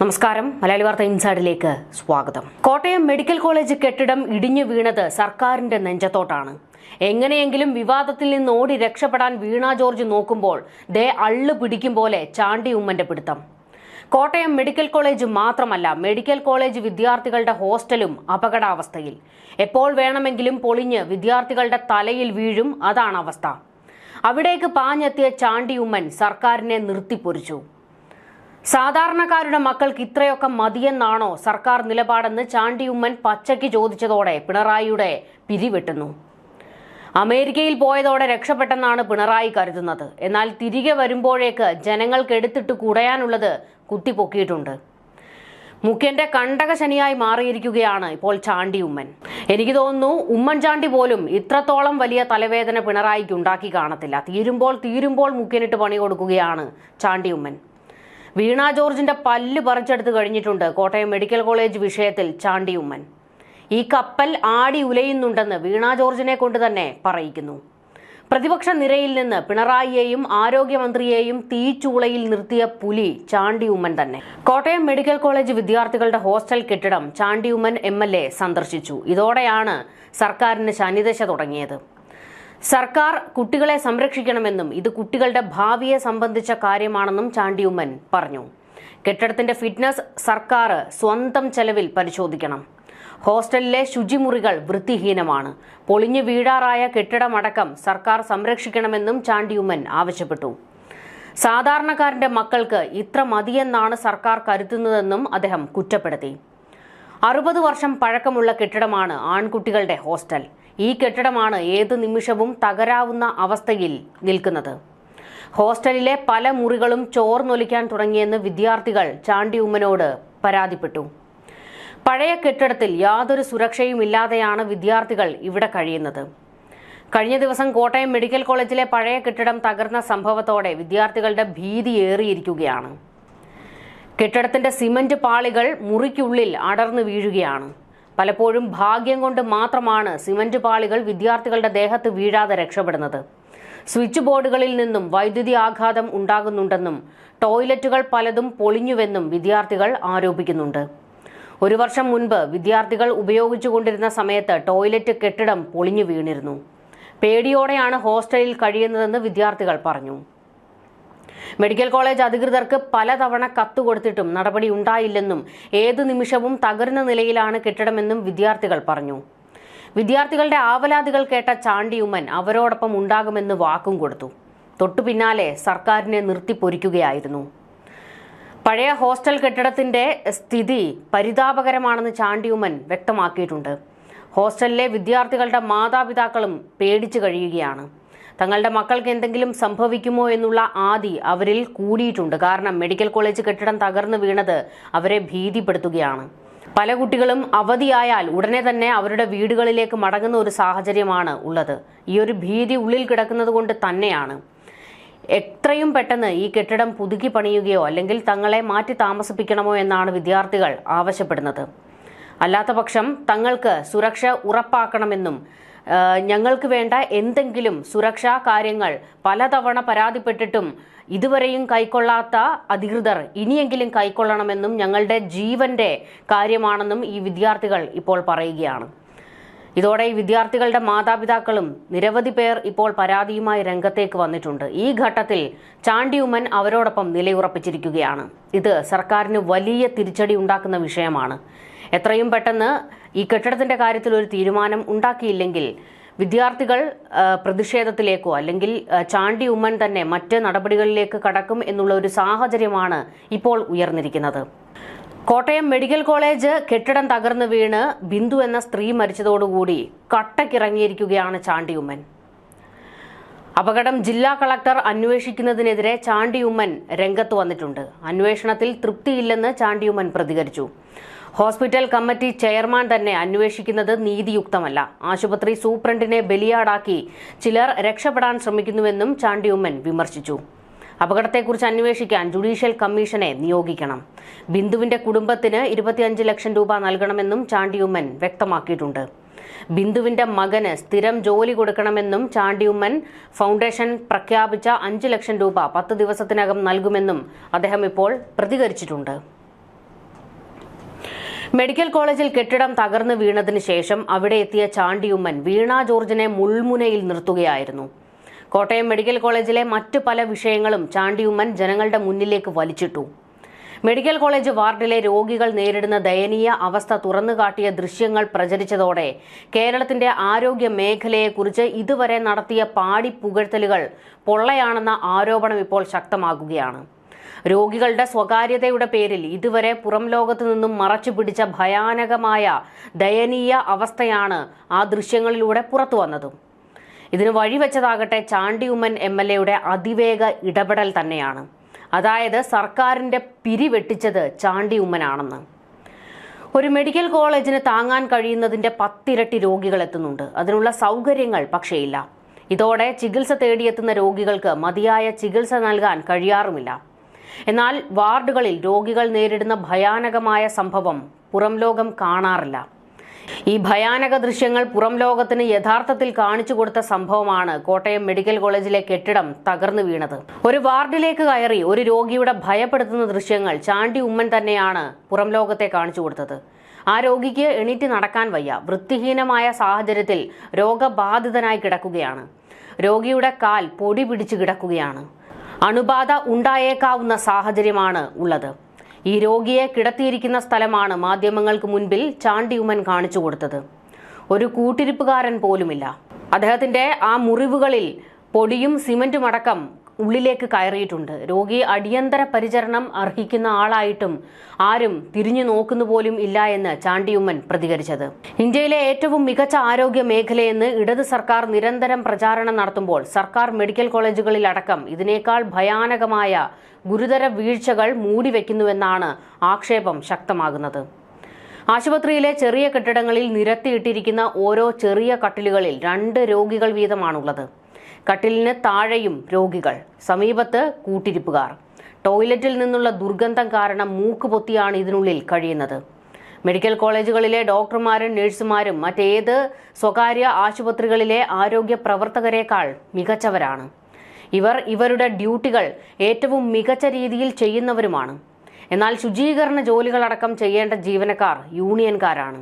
നമസ്കാരം. മലയാളി വാർത്ത ഇൻസൈഡിലേക്ക് സ്വാഗതം. കോട്ടയം മെഡിക്കൽ കോളേജ് കെട്ടിടം ഇടിഞ്ഞു വീണത് സർക്കാരിന്റെ നെഞ്ചത്തോട്ടാണ്. എങ്ങനെയെങ്കിലും വിവാദത്തിൽ നിന്ന് ഓടി രക്ഷപ്പെടാൻ വീണ ജോർജ് നോക്കുമ്പോൾ ദേ അള്ളു പിടിക്കും പോലെ ചാണ്ടി ഉമ്മന്റെ പിടുത്തം. കോട്ടയം മെഡിക്കൽ കോളേജ് മാത്രമല്ല മെഡിക്കൽ കോളേജ് വിദ്യാർത്ഥികളുടെ ഹോസ്റ്റലും അപകടാവസ്ഥയിൽ. എപ്പോൾ വേണമെങ്കിലും പൊളിഞ്ഞ് വിദ്യാർത്ഥികളുടെ തലയിൽ വീഴും അതാണ് അവസ്ഥ. അവിടേക്ക് പാഞ്ഞെത്തിയ ചാണ്ടി ഉമ്മൻ സർക്കാരിനെ നിർത്തിപ്പൊരിച്ചു. സാധാരണക്കാരുടെ മക്കൾക്ക് ഇത്രയൊക്കെ മതിയെന്നാണോ സർക്കാർ നിലപാടെന്ന് ചാണ്ടിയുമ്മൻ പച്ചയ്ക്ക് ചോദിച്ചതോടെ പിണറായിയുടെ പിരിവെട്ടുന്നു. അമേരിക്കയിൽ പോയതോടെ രക്ഷപ്പെട്ടെന്നാണ് പിണറായി കരുതുന്നത്. എന്നാൽ തിരികെ വരുമ്പോഴേക്ക് ജനങ്ങൾക്ക് എടുത്തിട്ട് കുടയാനുള്ളത് കുത്തിപ്പൊക്കിയിട്ടുണ്ട്. മുഖ്യന്റെ കണ്ടക ശനിയായി മാറിയിരിക്കുകയാണ് ഇപ്പോൾ ചാണ്ടി ഉമ്മൻ എനിക്ക് തോന്നുന്നു ഉമ്മൻചാണ്ടി പോലും ഇത്രത്തോളം വലിയ തലവേദന പിണറായിക്ക് ഉണ്ടാക്കി കാണത്തില്ല. തീരുമ്പോൾ തീരുമ്പോൾ മുഖ്യനിട്ട് പണി കൊടുക്കുകയാണ് ചാണ്ടി ഉമ്മൻ വീണ ജോർജിന്റെ പല്ല് പറിച്ചെടുത്ത് കഴിഞ്ഞിട്ടുണ്ട് കോട്ടയം മെഡിക്കൽ കോളേജ് വിഷയത്തിൽ ചാണ്ടി ഉമ്മൻ. ഈ കപ്പൽ ആടി ഉലയുന്നുണ്ടെന്ന് വീണ ജോർജിനെ കൊണ്ട് തന്നെ പറയിക്കുന്നു. പ്രതിപക്ഷ നിരയിൽ നിന്ന് പിണറായിയെയും ആരോഗ്യമന്ത്രിയെയും തീച്ചൂളയിൽ നിർത്തിയ പുലി ചാണ്ടി ഉമ്മൻ തന്നെ. കോട്ടയം മെഡിക്കൽ കോളേജ് വിദ്യാർത്ഥികളുടെ ഹോസ്റ്റൽ കെട്ടിടം ചാണ്ടി ഉമ്മൻ എം സന്ദർശിച്ചു. ഇതോടെയാണ് സർക്കാരിന് ശനിദശ തുടങ്ങിയത്. സർക്കാർ കുട്ടികളെ സംരക്ഷിക്കണമെന്നും ഇത് കുട്ടികളുടെ ഭാവിയെ സംബന്ധിച്ച കാര്യമാണെന്നും ചാണ്ടിയുമ്മൻ പറഞ്ഞു. കെട്ടിടത്തിന്റെ ഫിറ്റ്നസ് സർക്കാർ സ്വന്തം ചെലവിൽ പരിശോധിക്കണം. ഹോസ്റ്റലിലെ ശുചിമുറികൾ വൃത്തിഹീനമാണ്. പൊളിഞ്ഞു വീഴാറായ കെട്ടിടമടക്കം സർക്കാർ സംരക്ഷിക്കണമെന്നും ചാണ്ടിയുമ്മൻ ആവശ്യപ്പെട്ടു. സാധാരണക്കാരന്റെ മക്കൾക്ക് ഇത്ര മതിയെന്നാണ് സർക്കാർ കരുതുന്നതെന്നും അദ്ദേഹം കുറ്റപ്പെടുത്തി. അറുപത് വർഷം പഴക്കമുള്ള കെട്ടിടമാണ് ആൺകുട്ടികളുടെ ഹോസ്റ്റൽ. ഈ കെട്ടിടമാണ് ഏത് നിമിഷവും തകരാവുന്ന അവസ്ഥയിൽ നിൽക്കുന്നത്. ഹോസ്റ്റലിലെ പല മുറികളും ചോർന്നൊലിക്കാൻ തുടങ്ങിയെന്ന് വിദ്യാർത്ഥികൾ ചാണ്ടി ഉമ്മനോട് പരാതിപ്പെട്ടു. പഴയ കെട്ടിടത്തിൽ യാതൊരു സുരക്ഷയും ഇല്ലാതെയാണ് വിദ്യാർത്ഥികൾ ഇവിടെ കഴിയുന്നത്. കഴിഞ്ഞ ദിവസം കോട്ടയം മെഡിക്കൽ കോളേജിലെ പഴയ കെട്ടിടം തകർന്ന സംഭവത്തോടെ വിദ്യാർത്ഥികളുടെ ഭീതി ഏറിയിരിക്കുകയാണ്. കെട്ടിടത്തിന്റെ സിമന്റ് പാളികൾ മുറിക്കുള്ളിൽ അടർന്നു വീഴുകയാണ്. പലപ്പോഴും ഭാഗ്യം കൊണ്ട് മാത്രമാണ് സിമന്റ് പാളികൾ വിദ്യാർത്ഥികളുടെ ദേഹത്ത് വീഴാതെ രക്ഷപ്പെടുന്നത്. സ്വിച്ച് ബോർഡുകളിൽ നിന്നും വൈദ്യുതി ആഘാതം ഉണ്ടാകുന്നുണ്ടെന്നും ടോയ്ലറ്റുകൾ പലതും പൊളിഞ്ഞുവെന്നും വിദ്യാർത്ഥികൾ ആരോപിക്കുന്നുണ്ട്. ഒരു വർഷം മുൻപ് വിദ്യാർത്ഥികൾ ഉപയോഗിച്ചുകൊണ്ടിരുന്ന സമയത്ത് ടോയ്ലറ്റ് കെട്ടിടം പൊളിഞ്ഞു വീണിരുന്നു. പേടിയോടെയാണ് ഹോസ്റ്റലിൽ കഴിയുന്നതെന്ന് വിദ്യാർത്ഥികൾ പറഞ്ഞു. മെഡിക്കൽ കോളേജ് അധികൃതർക്ക് പലതവണ കത്ത് കൊടുത്തിട്ടും നടപടി ഉണ്ടായില്ലെന്നും ഏതു നിമിഷവും തകർന്ന നിലയിലാണ് കെട്ടിടമെന്നും വിദ്യാർത്ഥികൾ പറഞ്ഞു. വിദ്യാർത്ഥികളുടെ ആവലാതികൾ കേട്ട ചാണ്ടിയുമ്മൻ അവരോടൊപ്പം ഉണ്ടാകുമെന്ന് വാക്കും കൊടുത്തു. തൊട്ടു പിന്നാലെ സർക്കാരിനെ നിർത്തിപ്പൊരിക്കുകയായിരുന്നു പഴയ ഹോസ്റ്റൽ കെട്ടിടത്തിന്റെ സ്ഥിതി പരിതാപകരമാണെന്ന് ചാണ്ടിയുമ്മൻ വ്യക്തമാക്കിയിട്ടുണ്ട്. ഹോസ്റ്റലിലെ വിദ്യാർത്ഥികളുടെ മാതാപിതാക്കളും പേടിച്ചു കഴിയുകയാണ്. തങ്ങളുടെ മക്കൾക്ക് എന്തെങ്കിലും സംഭവിക്കുമോ എന്നുള്ള ആദി അവരിൽ കൂടിയിട്ടുണ്ട്. കാരണം മെഡിക്കൽ കോളേജ് കെട്ടിടം തകർന്നു വീണത് അവരെ ഭീതിപ്പെടുത്തുകയാണ്. പല കുട്ടികളും അവധിയായാൽ ഉടനെ തന്നെ അവരുടെ വീടുകളിലേക്ക് മടങ്ങുന്ന ഒരു സാഹചര്യമാണ് ഉള്ളത്. ഈ ഒരു ഭീതി ഉള്ളിൽ കിടക്കുന്നത് കൊണ്ട് തന്നെയാണ്. എത്രയും പെട്ടെന്ന് ഈ കെട്ടിടം പുതുക്കി പണിയുകയോ അല്ലെങ്കിൽ തങ്ങളെ മാറ്റി താമസിപ്പിക്കണമോ എന്നാണ് വിദ്യാർത്ഥികൾ ആവശ്യപ്പെടുന്നത്. അല്ലാത്ത പക്ഷം തങ്ങൾക്ക് സുരക്ഷ ഉറപ്പാക്കണമെന്നും ഞങ്ങൾക്ക് വേണ്ട എന്തെങ്കിലും സുരക്ഷാ കാര്യങ്ങൾ പലതവണ പരാതിപ്പെട്ടിട്ടും ഇതുവരെയും കൈക്കൊള്ളാത്ത അധികൃതർ ഇനിയെങ്കിലും കൈക്കൊള്ളണമെന്നും ഞങ്ങളുടെ ജീവന്റെ കാര്യമാണെന്നും ഈ വിദ്യാർത്ഥികൾ ഇപ്പോൾ പറയുകയാണ്. ഇതോടെ ഈ വിദ്യാർത്ഥികളുടെ മാതാപിതാക്കളും നിരവധി പേർ ഇപ്പോൾ പരാതിയുമായി രംഗത്തേക്ക് വന്നിട്ടുണ്ട്. ഈ ഘട്ടത്തിൽ ചാണ്ടിയുമ്മൻ അവരോടൊപ്പം നിലയുറപ്പിച്ചിരിക്കുകയാണ്. ഇത് സർക്കാരിന് വലിയ തിരിച്ചടി ഉണ്ടാക്കുന്ന വിഷയമാണ്. എത്രയും പെട്ടെന്ന് ഈ കെട്ടിടത്തിന്റെ കാര്യത്തിൽ ഒരു തീരുമാനം ഉണ്ടാക്കിയില്ലെങ്കിൽ വിദ്യാർത്ഥികൾ പ്രതിഷേധത്തിലേക്കോ അല്ലെങ്കിൽ ചാണ്ടി ഉമ്മൻ തന്നെ മറ്റ് നടപടികളിലേക്ക് കടക്കും എന്നുള്ള ഒരു സാഹചര്യമാണ് ഇപ്പോൾ ഉയർന്നിരിക്കുന്നത്. കോട്ടയം മെഡിക്കൽ കോളേജ് കെട്ടിടം തകർന്നു വീണ് ബിന്ദു എന്ന സ്ത്രീ മരിച്ചതോടുകൂടി കട്ടക്കിറങ്ങിയിരിക്കുകയാണ് ചാണ്ടിയുമ്മൻ. അപകടം ജില്ലാ കളക്ടർ അന്വേഷിക്കുന്നതിനെതിരെ ചാണ്ടിയുമ്മൻ രംഗത്ത് വന്നിട്ടുണ്ട്. അന്വേഷണത്തിൽ തൃപ്തിയില്ലെന്ന് ചാണ്ടിയുമ്മൻ പ്രതികരിച്ചു. ഹോസ്പിറ്റൽ കമ്മിറ്റി ചെയർമാൻ തന്നെ അന്വേഷിക്കുന്നത് നീതിയുക്തമല്ല. ആശുപത്രി സൂപ്രണ്ടിനെ ബലിയാടാക്കി ചിലർ രക്ഷപ്പെടാൻ ശ്രമിക്കുന്നുവെന്നും ചാണ്ടിയുമ്മൻ വിമർശിച്ചു. അപകടത്തെക്കുറിച്ച് അന്വേഷിക്കാൻ ജുഡീഷ്യൽ കമ്മീഷനെ നിയോഗിക്കണം. ബിന്ദുവിന്റെ കുടുംബത്തിന് ഇരുപത്തിയഞ്ച് ലക്ഷം രൂപ നൽകണമെന്നും ചാണ്ടിയുമ്മൻ വ്യക്തമാക്കിയിട്ടുണ്ട്. ബിന്ദുവിന്റെ മകന് സ്ഥിരം ജോലി കൊടുക്കണമെന്നും ചാണ്ടിയുമ്മൻ ഫൗണ്ടേഷൻ പ്രഖ്യാപിച്ച അഞ്ച് ലക്ഷം രൂപ പത്ത് ദിവസത്തിനകം നൽകുമെന്നും അദ്ദേഹം ഇപ്പോൾ പ്രതികരിച്ചിട്ടുണ്ട്. മെഡിക്കൽ കോളേജിൽ കെട്ടിടം തകർന്നു വീണതിന് ശേഷം അവിടെ എത്തിയ ചാണ്ടിയുമ്മൻ വീണ ജോർജിനെ മുൾമുനയിൽ നിർത്തുകയായിരുന്നു. കോട്ടയം മെഡിക്കൽ കോളേജിലെ മറ്റു പല വിഷയങ്ങളും ചാണ്ടിയുമ്മൻ ജനങ്ങളുടെ മുന്നിലേക്ക് വലിച്ചിട്ടു. മെഡിക്കൽ കോളേജ് വാർഡിലെ രോഗികൾ നേരിടുന്ന ദയനീയ അവസ്ഥ തുറന്നുകാട്ടിയ ദൃശ്യങ്ങൾ പ്രചരിച്ചതോടെ കേരളത്തിന്റെ ആരോഗ്യ മേഖലയെക്കുറിച്ച് ഇതുവരെ നടത്തിയ പാടി പുകഴ്ത്തലുകൾ പൊള്ളയാണെന്ന ആരോപണം ഇപ്പോൾ ശക്തമാകുകയാണ്. രോഗികളുടെ സ്വകാര്യതയുടെ പേരിൽ ഇതുവരെ പുറം ലോകത്തു നിന്നും മറച്ചു പിടിച്ച ഭയാനകമായ ദയനീയ അവസ്ഥയാണ് ആ ദൃശ്യങ്ങളിലൂടെ പുറത്തു വന്നതും ഇതിന് വഴിവെച്ചതാകട്ടെ ചാണ്ടിയുമ്മൻ എം എൽ എയുടെ അതിവേഗ ഇടപെടൽ തന്നെയാണ്. അതായത് സർക്കാരിന്റെ പിരിവെട്ടിച്ചത് ചാണ്ടിയുമ്മനാണെന്ന്. ഒരു മെഡിക്കൽ കോളേജിന് താങ്ങാൻ കഴിയുന്നതിന്റെ പത്തിരട്ടി രോഗികൾ എത്തുന്നുണ്ട്. അതിനുള്ള സൗകര്യങ്ങൾ പക്ഷേയില്ല ഇതോടെ ചികിത്സ തേടിയെത്തുന്ന രോഗികൾക്ക് മതിയായ ചികിത്സ നൽകാൻ കഴിയാറുമില്ല. എന്നാൽ വാർഡുകളിൽ രോഗികൾ നേരിടുന്ന ഭയാനകമായ സംഭവം പുറം ലോകം കാണാറില്ല. ഈ ഭയാനക ദൃശ്യങ്ങൾ പുറം ലോകത്തിന് യഥാർത്ഥത്തിൽ കാണിച്ചു കൊടുത്ത സംഭവമാണ് കോട്ടയം മെഡിക്കൽ കോളേജിലെ കെട്ടിടം തകർന്നു വീണത്. ഒരു വാർഡിലേക്ക് കയറി ഒരു രോഗിയുടെ ഭയപ്പെടുത്തുന്ന ദൃശ്യങ്ങൾ ചാണ്ടി ഉമ്മൻ തന്നെയാണ് പുറം ലോകത്തെ കാണിച്ചു കൊടുത്തത്. ആ രോഗിക്ക് എണീറ്റ് നടക്കാൻ വയ്യ. വൃത്തിഹീനമായ സാഹചര്യത്തിൽ രോഗബാധിതനായി കിടക്കുകയാണ്. രോഗിയുടെ കാൽ പൊടി പിടിച്ചു കിടക്കുകയാണ്. അണുബാധ ഉണ്ടായേക്കാവുന്ന സാഹചര്യമാണ് ഉള്ളത്. ഈ രോഗിയെ കിടത്തിയിരിക്കുന്ന സ്ഥലമാണ് മാധ്യമങ്ങൾക്ക് മുൻപിൽ ചാണ്ടിയുമൻ കാണിച്ചു കൊടുത്തത്. ഒരു കൂട്ടിരിപ്പുകാരൻ പോലുമില്ല. അദ്ദേഹത്തിന്റെ ആ മുറിവുകളിൽ പൊടിയും സിമന്റും അടക്കം ഉള്ളിലേക്ക് കയറിയിട്ടുണ്ട്. രോഗി അടിയന്തര പരിചരണം അർഹിക്കുന്ന ആളായിട്ടും ആരും തിരിഞ്ഞു നോക്കുന്നു പോലും ഇല്ല എന്ന് ചാണ്ടിയുമ്മൻ പ്രതികരിച്ചത്. ഇന്ത്യയിലെ ഏറ്റവും മികച്ച ആരോഗ്യ മേഖലയെന്ന് ഇടത് സർക്കാർ നിരന്തരം പ്രചാരണം നടത്തുമ്പോൾ സർക്കാർ മെഡിക്കൽ കോളേജുകളിലടക്കം ഇതിനേക്കാൾ ഭയാനകമായ ഗുരുതര വീഴ്ചകൾ മൂടിവെക്കുന്നുവെന്നാണ് ആക്ഷേപം ശക്തമാകുന്നത്. ആശുപത്രിയിലെ ചെറിയ കെട്ടിടങ്ങളിൽ നിരത്തിയിട്ടിരിക്കുന്ന ഓരോ ചെറിയ കട്ടിലുകളിൽ രണ്ട് രോഗികൾ വീതമാണുള്ളത്. കട്ടിലിന് താഴെയും രോഗികൾ സമീപത്ത് കൂട്ടിരിപ്പുകാർ. ടോയ്ലറ്റിൽ നിന്നുള്ള ദുർഗന്ധം കാരണം മൂക്ക് പൊത്തിയാണ് ഇതിനുള്ളിൽ കഴിയുന്നത്. മെഡിക്കൽ കോളേജുകളിലെ ഡോക്ടർമാരും നഴ്സുമാരും മറ്റേത് സ്വകാര്യ ആശുപത്രികളിലെ ആരോഗ്യ പ്രവർത്തകരെക്കാൾ മികച്ചവരാണ്. ഇവർ ഇവരുടെ ഡ്യൂട്ടികൾ ഏറ്റവും മികച്ച രീതിയിൽ ചെയ്യുന്നവരുമാണ്. എന്നാൽ ശുചീകരണ ജോലികളടക്കം ചെയ്യേണ്ട ജീവനക്കാർ യൂണിയൻകാരാണ്.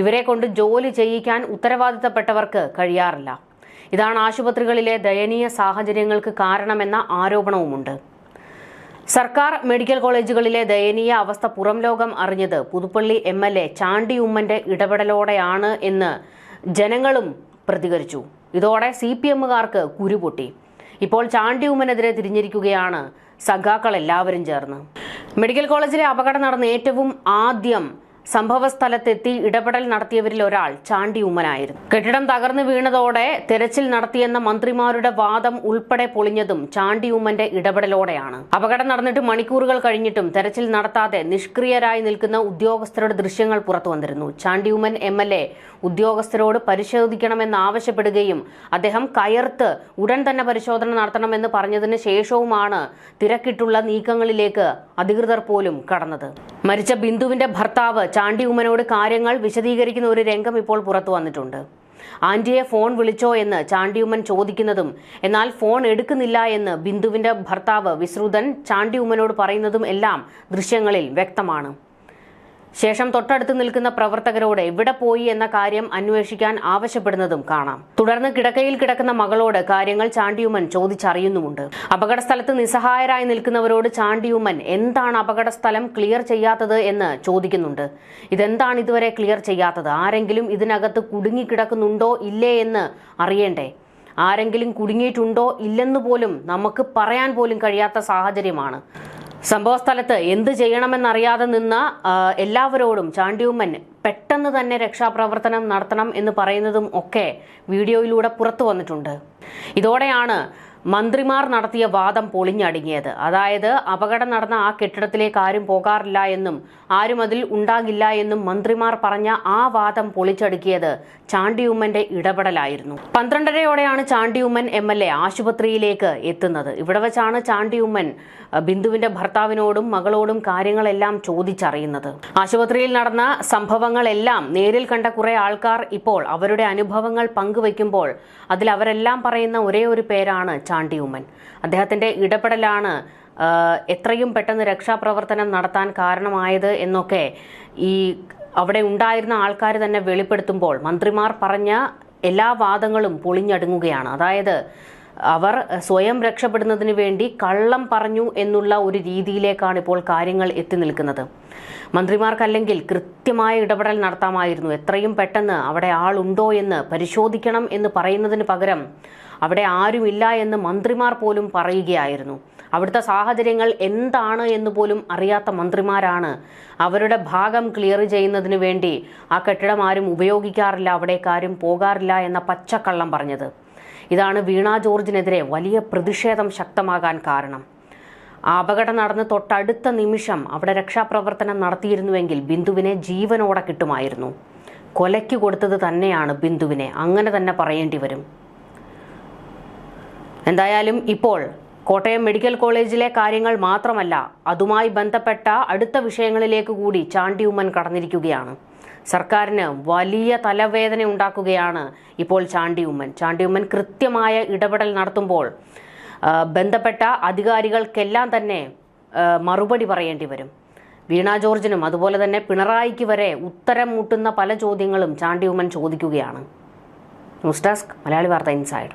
ഇവരെ കൊണ്ട് ജോലി ചെയ്യിക്കാൻ ഉത്തരവാദിത്തപ്പെട്ടവർക്ക് കഴിയാറില്ല. ഇതാണ് ആശുപത്രികളിലെ ദയനീയ സാഹചര്യങ്ങൾക്ക് കാരണമെന്ന ആരോപണവുമുണ്ട്. സർക്കാർ മെഡിക്കൽ കോളേജുകളിലെ ദയനീയ അവസ്ഥ പുറം ലോകം അറിഞ്ഞത് Puthuppally M L A Chandy ഉമ്മന്റെ ഇടപെടലോടെയാണ് എന്ന് ജനങ്ങളും പ്രതികരിച്ചു. ഇതോടെ സി പി എമ്മുകാർക്ക് കുരുപൊട്ടി. ഇപ്പോൾ ചാണ്ടി ഉമ്മനെതിരെ തിരിഞ്ഞിരിക്കുകയാണ് സഖാക്കൾ എല്ലാവരും ചേർന്ന്. മെഡിക്കൽ കോളേജിലെ അപകടം നടന്ന ഏറ്റവും ആദ്യം സംഭവസ്ഥലത്തെത്തി ഇടപെടൽ നടത്തിയവരിൽ ഒരാൾ ചാണ്ടി ഉമ്മനായിരുന്നു. കെട്ടിടം തകർന്നു വീണതോടെ തെരച്ചിൽ നടത്തിയെന്ന മന്ത്രിമാരുടെ വാദം ഉൾപ്പെടെ പൊളിഞ്ഞതും ചാണ്ടി ഉമ്മന്റെ ഇടപെടലോടെയാണ്. അപകടം നടന്നിട്ട് മണിക്കൂറുകൾ കഴിഞ്ഞിട്ടും തെരച്ചിൽ നടത്താതെ നിഷ്ക്രിയരായി നിൽക്കുന്ന ഉദ്യോഗസ്ഥരുടെ ദൃശ്യങ്ങൾ പുറത്തു വന്നിരുന്നു. Chandy Oommen M L A ഉദ്യോഗസ്ഥരോട് പരിശോധിക്കണമെന്ന് ആവശ്യപ്പെടുകയും അദ്ദേഹം കയർത്ത് ഉടൻ തന്നെ പരിശോധന നടത്തണമെന്ന് പറഞ്ഞതിന് ശേഷവുമാണ് തിരക്കിട്ടുള്ള നീക്കങ്ങളിലേക്ക് അധികൃതർ പോലും കടന്നത്. മരിച്ച ബിന്ദുവിന്റെ ഭർത്താവ് ചാണ്ടി ഉമ്മനോട് കാര്യങ്ങൾ വിശദീകരിക്കുന്ന ഒരു രംഗം ഇപ്പോൾ പുറത്തു വന്നിട്ടുണ്ട്. ആന്റിയെ ഫോൺ വിളിച്ചോ എന്ന് ചാണ്ടിയുമ്മൻ ചോദിക്കുന്നതും എന്നാൽ ഫോൺ എടുക്കുന്നില്ല എന്ന് ബിന്ദുവിന്റെ ഭർത്താവ് വിശ്രുതൻ ചാണ്ടിയുമ്മനോട് പറയുന്നതും എല്ലാം ദൃശ്യങ്ങളിൽ വ്യക്തമാണ്. ശേഷം തൊട്ടടുത്ത് നിൽക്കുന്ന പ്രവർത്തകരോട് എവിടെ പോയി എന്ന കാര്യം അന്വേഷിക്കാൻ ആവശ്യപ്പെടുന്നതും കാണാം. തുടർന്ന് കിടക്കയിൽ കിടക്കുന്ന മകളോട് കാര്യങ്ങൾ ചാണ്ടിയുമ്മൻ ചോദിച്ചറിയുന്നുമുണ്ട്. അപകട സ്ഥലത്ത് നിസ്സഹായരായി നിൽക്കുന്നവരോട് ചാണ്ടിയുമ്മൻ എന്താണ് അപകട സ്ഥലം ക്ലിയർ ചെയ്യാത്തത് എന്ന് ചോദിക്കുന്നുണ്ട്. ഇതെന്താണ് ഇതുവരെ ക്ലിയർ ചെയ്യാത്തത്? ആരെങ്കിലും ഇതിനകത്ത് കുടുങ്ങിക്കിടക്കുന്നുണ്ടോ ഇല്ലേ എന്ന് അറിയണ്ടേ? ആരെങ്കിലും കുടുങ്ങിയിട്ടുണ്ടോ ഇല്ലെന്ന് പോലും നമുക്ക് പറയാൻ പോലും കഴിയാത്ത സാഹചര്യമാണ്. സംഭവസ്ഥലത്ത് എന്ത് ചെയ്യണമെന്നറിയാതെ നിന്ന എല്ലാവരോടും ചാണ്ടിയുമ്മൻ പെട്ടെന്ന് തന്നെ രക്ഷാപ്രവർത്തനം നടത്തണം എന്ന് പറയുന്നതും ഒക്കെ വീഡിയോയിലൂടെ പുറത്തു വന്നിട്ടുണ്ട്. ഇതോടെയാണ് മന്ത്രിമാർ നടത്തിയ വാദം പൊളിഞ്ഞടുങ്ങിയത്. അതായത് അപകടം നടന്ന ആ കെട്ടിടത്തിലേക്ക് ആരും പോകാറില്ല എന്നും ആരും അതിൽ ഉണ്ടാകില്ല എന്നും മന്ത്രിമാർ പറഞ്ഞ ആ വാദം പൊളിച്ചടുക്കിയത് ചാണ്ടിയുമ്മന്റെ ഇടപെടലായിരുന്നു. പന്ത്രണ്ടരയോടെയാണ് ചാണ്ടിയുമ്മൻ എം എൽ എ ആശുപത്രിയിലേക്ക് എത്തുന്നത്. ഇവിടെ വെച്ചാണ് ചാണ്ടിയുമ്മൻ ബിന്ദുവിന്റെ ഭർത്താവിനോടും മകളോടും കാര്യങ്ങളെല്ലാം ചോദിച്ചറിയുന്നത്. ആശുപത്രിയിൽ നടന്ന സംഭവങ്ങളെല്ലാം നേരിൽ കണ്ട കുറെ ആൾക്കാർ ഇപ്പോൾ അവരുടെ അനുഭവങ്ങൾ പങ്കുവയ്ക്കുമ്പോൾ അതിൽ അവരെല്ലാം പറയുന്ന ഒരേ ഒരു പേരാണ് ചാണ്ടിയുമ്മൻ അദ്ദേഹത്തിന്റെ ഇടപെടലാണ് ആ, എത്രയും പെട്ടെന്ന് രക്ഷാപ്രവർത്തനം നടത്താൻ കാരണമായത് എന്നൊക്കെ ഈ അവിടെ ഉണ്ടായിരുന്ന ആൾക്കാർ തന്നെ വെളിപ്പെടുത്തുമ്പോൾ മന്ത്രിമാർ പറഞ്ഞ എല്ലാ വാദങ്ങളും പൊളിഞ്ഞടുങ്ങുകയാണ്. അതായത് അവർ സ്വയം രക്ഷപ്പെടുന്നതിന് വേണ്ടി കള്ളം പറഞ്ഞു എന്നുള്ള ഒരു രീതിയിലേക്കാണ് ഇപ്പോൾ കാര്യങ്ങൾ എത്തി നിൽക്കുന്നത്. മന്ത്രിമാർക്കല്ലെങ്കിൽ കൃത്യമായ ഇടപെടൽ നടത്താമായിരുന്നു. എത്രയും പെട്ടെന്ന് അവിടെ ആളുണ്ടോ എന്ന് പരിശോധിക്കണം എന്ന് പറയുന്നതിന് പകരം അവിടെ ആരുമില്ല എന്ന് മന്ത്രിമാർ പോലും പറയുകയായിരുന്നു. അവിടുത്തെ സാഹചര്യങ്ങൾ എന്താണ് എന്ന് പോലും അറിയാത്ത മന്ത്രിമാരാണ് അവരുടെ ഭാഗം ക്ലിയർ ചെയ്യുന്നതിന് വേണ്ടി ആ കെട്ടിടം ആരും ഉപയോഗിക്കാറില്ല അവിടേക്കാരും പോകാറില്ല എന്ന പച്ചക്കള്ളം പറഞ്ഞത്. ഇതാണ് വീണ ജോർജിനെതിരെ വലിയ പ്രതിഷേധം ശക്തമാകാൻ കാരണം. ആ അപകടം നടന്ന് തൊട്ടടുത്ത നിമിഷം അവിടെ രക്ഷാപ്രവർത്തനം നടത്തിയിരുന്നുവെങ്കിൽ ബിന്ദുവിനെ ജീവനോടെ കിട്ടുമായിരുന്നു. കൊലയ്ക്ക് കൊടുത്തത് തന്നെയാണ് ബിന്ദുവിനെ. അങ്ങനെ തന്നെ പറയേണ്ടി വരും. എന്തായാലും ഇപ്പോൾ കോട്ടയം മെഡിക്കൽ കോളേജിലെ കാര്യങ്ങൾ മാത്രമല്ല അതുമായി ബന്ധപ്പെട്ട അടുത്ത വിഷയങ്ങളിലേക്ക് കൂടി ചാണ്ടി ഉമ്മൻ കടന്നിരിക്കുകയാണ്. സർക്കാരിന് വലിയ തലവേദന ഉണ്ടാക്കുകയാണ് ഇപ്പോൾ ചാണ്ടി ഉമ്മൻ ചാണ്ടി ഉമ്മൻ കൃത്യമായ ഇടപെടൽ നടത്തുമ്പോൾ ബന്ധപ്പെട്ട അധികാരികൾക്കെല്ലാം തന്നെ മറുപടി പറയേണ്ടി വരും. വീണ ജോർജിനും അതുപോലെ തന്നെ പിണറായിക്ക് വരെ ഉത്തരം മുട്ടുന്ന പല ചോദ്യങ്ങളും ചാണ്ടി ഉമ്മൻ ചോദിക്കുകയാണ്. ന്യൂസ് ഡെസ്ക് മലയാളി വാർത്ത ഇൻസൈഡ്.